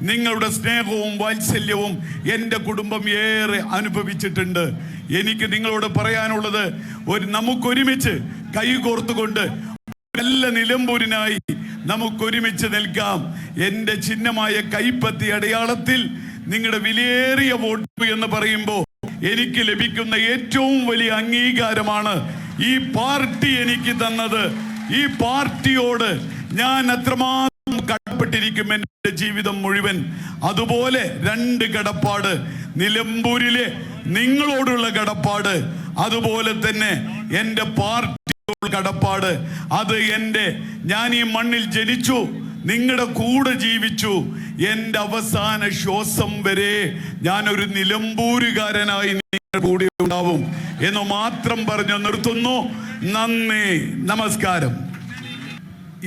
നിങ്ങളുടെ സ്നേഹവും വാത്സല്യവും എന്റെ കുടുംബം ഏറെ അനുഭവിച്ചിട്ടുണ്ട്. എനിക്ക് നിങ്ങളോട് പറയാനുള്ളത് ഒരു നമുക്കൊരുമിച്ച് കൈകോർത്തുകൊണ്ട് നല്ല നിലമ്പൂരിനായി നമുക്കൊരുമിച്ച് നിൽക്കാം. എന്റെ ചിഹ്നമായ കൈപ്പത്തി അടയാളത്തിൽ നിങ്ങളുടെ വിലയേറിയ വോട്ട് എന്ന് പറയുമ്പോൾ എനിക്ക് ലഭിക്കുന്ന ഏറ്റവും വലിയ അംഗീകാരമാണ് ഈ പാർട്ടി എനിക്ക് തന്നത്. ഈ പാർട്ടിയോട് ഞാൻ അത്രമാത്രം കടപ്പെട്ടിരിക്കും എന്റെ ജീവിതം മുഴുവൻ. അതുപോലെ രണ്ട് കടപ്പാട്. നിലമ്പൂരിലെ നിങ്ങളോടുള്ള കടപ്പാട്. അതുപോലെ തന്നെ എന്റെ പാർട്ടിയോടുള്ള കടപ്പാട്. അത് എന്റെ ഞാൻ ഈ മണ്ണിൽ ജനിച്ചു നിങ്ങളുടെ കൂടെ ജീവിച്ചു. എന്റെ അവസാന ശ്വാസം വരെ ഞാനൊരു നിലമ്പൂരുകാരനായി നിങ്ങളുടെ കൂടെ ഉണ്ടാവും എന്ന് മാത്രം പറഞ്ഞു നിർത്തുന്നു. നന്ദി. നമസ്കാരം.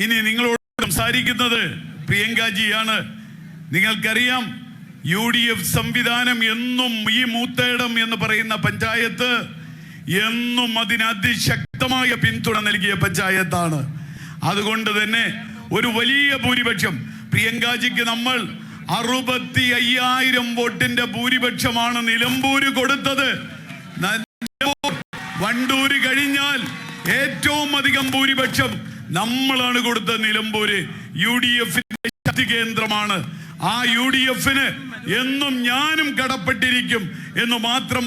ഇനി നിങ്ങളോട് സംസാരിക്കുന്നത് പ്രിയങ്കാജിയാണ് നിങ്ങൾക്കറിയാം യു ഡി എഫ് സംവിധാനം എന്നും ഈ മൂത്തേടം എന്ന് പറയുന്ന പഞ്ചായത്ത് എന്നും അതിന് അതിശക്തമായ പിന്തുണ നൽകിയ പഞ്ചായത്താണ്. അതുകൊണ്ട് തന്നെ ഒരു വലിയ ഭൂരിപക്ഷം പ്രിയങ്കാജിക്ക് നമ്മൾ അറുപത്തി അയ്യായിരം വോട്ടിന്റെ ഭൂരിപക്ഷമാണ് നിലമ്പൂര് കൊടുത്തത്. വണ്ടൂര് കഴിഞ്ഞാൽ ഏറ്റവും അധികം ഭൂരിപക്ഷം നമ്മളാണ് കൊടുത്ത നിലമ്പൂര് യു ഡി എഫിന്റെ ശക്തി കേന്ദ്രമാണ്. ആ യു ഡി എഫിന് എന്നും ഞാനും കടപ്പെട്ടിരിക്കും എന്ന് മാത്രം